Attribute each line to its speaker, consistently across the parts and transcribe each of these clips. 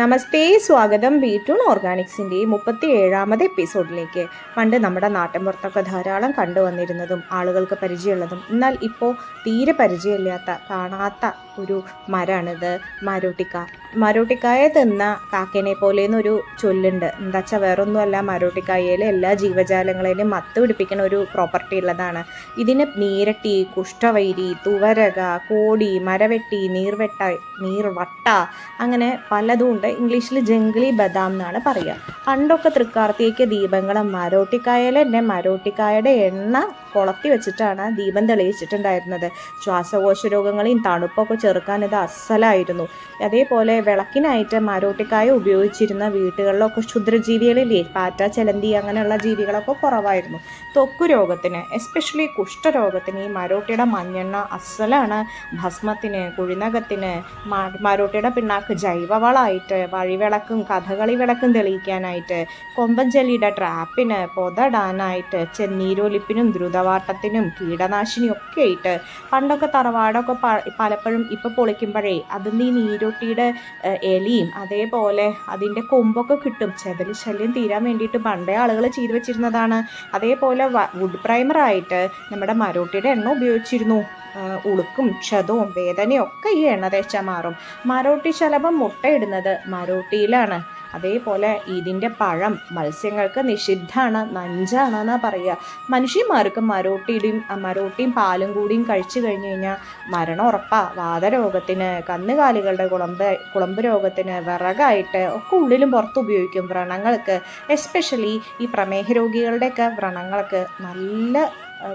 Speaker 1: നമസ്തേ സ്വാഗതം. B tune ഓർഗാനിക്സിന്റെ മുപ്പത്തി ഏഴാമത് എപ്പിസോഡിലേക്ക്. പണ്ട് നമ്മുടെ നാട്ടിൻപുറത്തൊക്കെ ധാരാളം കണ്ടുവന്നിരുന്നതും ആളുകൾക്ക് പരിചയമുള്ളതും എന്നാൽ ഇപ്പോൾ തീരെ പരിചയമില്ലാത്ത കാണാത്ത ഒരു മരമാണിത് മരോട്ടിക്ക. മരോട്ടിക്കായെ തിന്ന കാക്കേനെ പോലെ എന്നൊരു ചൊല്ലുണ്ട്. എന്താ വെച്ചാൽ വേറൊന്നുമല്ല മരോട്ടിക്കായയിലെ എല്ലാ ജീവജാലങ്ങളെയും മത്ത് പിടിപ്പിക്കുന്ന ഒരു പ്രോപ്പർട്ടി ഉള്ളതാണ്. ഇതിന് നീരട്ടി കുഷ്ഠവൈരി തുവരക കോടി മരവെട്ടി നീർവെട്ട നീർവട്ട അങ്ങനെ പലതും ഉണ്ട്. ഇംഗ്ലീഷിൽ ജംഗ്ലി ബദാം എന്നാണ് പറയുക. പണ്ടൊക്കെ തൃക്കാർത്തിക്ക് ദീപങ്ങൾ മരോട്ടിക്കായയിൽ തന്നെ മരോട്ടിക്കായുടെ എണ്ണ കൊളത്തി വെച്ചിട്ടാണ് ദീപം തെളിയിച്ചിട്ടുണ്ടായിരുന്നത്. ശ്വാസകോശ രോഗങ്ങളെയും തണുപ്പൊക്കെ ചെറുക്കാൻ ഇത് അസലായിരുന്നു. അതേപോലെ വിളക്കിനായിട്ട് മരോട്ടിക്കായ ഉപയോഗിച്ചിരുന്ന വീട്ടുകളിലൊക്കെ ക്ഷുദ്രജീവികളില്ലേ പാറ്റ ചെലന്തി അങ്ങനെയുള്ള ജീവികളൊക്കെ കുറവായിരുന്നു. ത്വക്ക് രോഗത്തിന് എസ്പെഷ്യലി കുഷ്ഠരോഗത്തിന് ഈ മരോട്ടിയുടെ മഞ്ഞെണ്ണ അസലാണ്. ഭസ്മത്തിന് കുഴിനകത്തിന് മരോട്ടിയുടെ പിണ്ണാക്ക് ജൈവവളമായിട്ട് വഴിവിളക്കും കഥകളി വിളക്കും തെളിയിക്കാനായിട്ട് കൊമ്പൻചെല്ലിയുടെ ട്രാപ്പിന് പൊതടാനായിട്ട് ചെന്നീരൊലിപ്പിനും ദ്രുതവാട്ടത്തിനും കീടനാശിനിയും ഒക്കെ ആയിട്ട് പണ്ടൊക്കെ തറവാടൊക്കെ പലപ്പോഴും ഇപ്പോൾ പൊളിക്കുമ്പോഴേ അതിന് ഈ നീരൊട്ടിയുടെ എലിയും അതേപോലെ അതിന്റെ കൊമ്പൊക്കെ കിട്ടും. ചെതൽ ശല്യം തീരാൻ വേണ്ടിയിട്ട് പണ്ടേ ആളുകൾ ചെയ്തു വെച്ചിരുന്നതാണ് അതേപോലെ വുഡ് പ്രൈമറായിട്ട് നമ്മുടെ മരോട്ടിയുടെ എണ്ണ ഉപയോഗിച്ചിരുന്നു. ഉളുക്കും ക്ഷതവും വേദനയും ഒക്കെ ഈ എണ്ണ തേച്ചാൽ മാറും. മരോട്ടി ശലഭം മുട്ടയിടുന്നത് മരോട്ടിയിലാണ്. അതേപോലെ ഇതിന്റെ പഴം മത്സ്യങ്ങൾക്ക് നിഷിദ്ധാണ് നഞ്ചാണ് പറയുക. മനുഷ്യന്മാർക്ക് മരോട്ടിയുടെയും മരോട്ടിയും പാലും കൂടിയും കഴിച്ചു കഴിഞ്ഞു കഴിഞ്ഞാൽ മരണം ഉറപ്പാ. വാതരോഗത്തിന് കന്നുകാലികളുടെ കുളമ്പ് കുളമ്പ് രോഗത്തിന് വിറകായിട്ട് ഒക്കെ ഉള്ളിലും പുറത്തും ഉപയോഗിക്കും വ്രണങ്ങൾക്ക്. എസ്പെഷ്യലി ഈ പ്രമേഹ രോഗികളുടെയൊക്കെ വ്രണങ്ങൾക്ക് നല്ല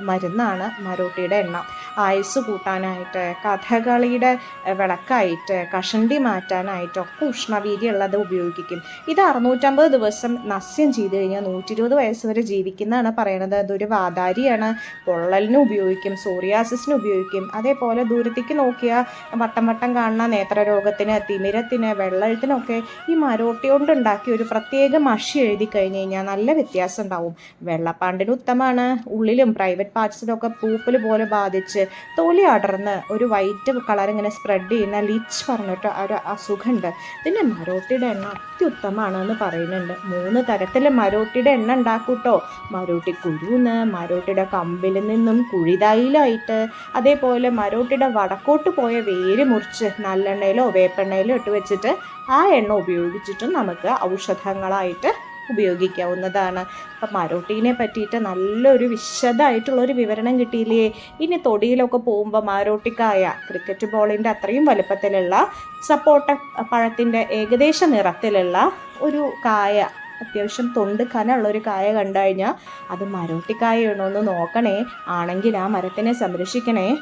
Speaker 1: മരുന്നാണ് മരോട്ടിയുടെ എണ്ണ. ആയുസ് കൂട്ടാനായിട്ട് കഥകളിയുടെ വിളക്കായിട്ട് കഷണ്ടി മാറ്റാനായിട്ട് ഒക്കെ ഉഷ്ണവീര്യമുള്ളത് ഉപയോഗിക്കും. ഇത് അറുന്നൂറ്റമ്പത് ദിവസം നസ്യം ചെയ്ത് കഴിഞ്ഞാൽ നൂറ്റി ഇരുപത് വയസ്സ് വരെ ജീവിക്കുന്നതാണ് പറയണത്. അതൊരു വാതാരിയാണ്. പൊള്ളലിന് ഉപയോഗിക്കും സോറിയാസിസിന് ഉപയോഗിക്കും. അതേപോലെ ദൂരത്തേക്ക് നോക്കിയാൽ വട്ടം വട്ടം കാണുന്ന നേത്രരോഗത്തിന് തിമിരത്തിന് വെള്ളത്തിനൊക്കെ ഈ മരോട്ടി കൊണ്ടുണ്ടാക്കി ഒരു പ്രത്യേക മഷി എഴുതി കഴിഞ്ഞ് കഴിഞ്ഞാൽ നല്ല വ്യത്യാസം ഉണ്ടാവും. വെള്ളപ്പാണ്ടിന് ഉത്തമാണ് ഉള്ളിലും പ്രൈവറ്റ് പാർട്സിലൊക്കെ പൂപ്പൽ പോലെ ബാധിച്ച് തൊലി അടർന്ന് ഒരു വൈറ്റ് കളർ ഇങ്ങനെ സ്പ്രെഡ് ചെയ്യുന്ന ലിച്ച് പറഞ്ഞിട്ട് ഒരു അസുഖമുണ്ട്. പിന്നെ മരോട്ടിയുടെ എണ്ണ അത്യുത്തമാണെന്ന് പറയുന്നുണ്ട്. മൂന്ന് തരത്തിൽ മരോട്ടിയുടെ എണ്ണ ഉണ്ടാക്കൂട്ടോ. മരോട്ടി കുരുന്ന് മരോട്ടിയുടെ കമ്പിൽ നിന്നും കുഴിതൈലായിട്ട് അതേപോലെ മരോട്ടിയുടെ വടക്കോട്ട് പോയ വേര് മുറിച്ച് നല്ലെണ്ണയിലോ വേപ്പെണ്ണയിലോ ഇട്ട് വെച്ചിട്ട് ആ എണ്ണ ഉപയോഗിച്ചിട്ടും നമുക്ക് ഔഷധങ്ങളായിട്ട് ഉപയോഗിക്കാവുന്നതാണ്. അപ്പം മരോട്ടീനെ പറ്റിയിട്ട് നല്ലൊരു വിശദമായിട്ടുള്ളൊരു വിവരണം കിട്ടിയില്ലേ? ഇനി തൊടിയിലൊക്കെ പോകുമ്പോൾ മാരോട്ടിക്കായ ക്രിക്കറ്റ് ബോളിന്റെ അത്രയും വലുപ്പത്തിലുള്ള സപ്പോർട്ട പഴത്തിന്റെ ഏകദേശ നിറത്തിലുള്ള ഒരു കായ അത്യാവശ്യം തൊണ്ട് കനമുള്ള ഒരു കായ കണ്ടു കഴിഞ്ഞാൽ അത് മരോട്ടിക്കായയാണോ എന്ന് നോക്കണേ. ആണെങ്കിൽ ആ മരത്തിനെ സംരക്ഷിക്കണേ.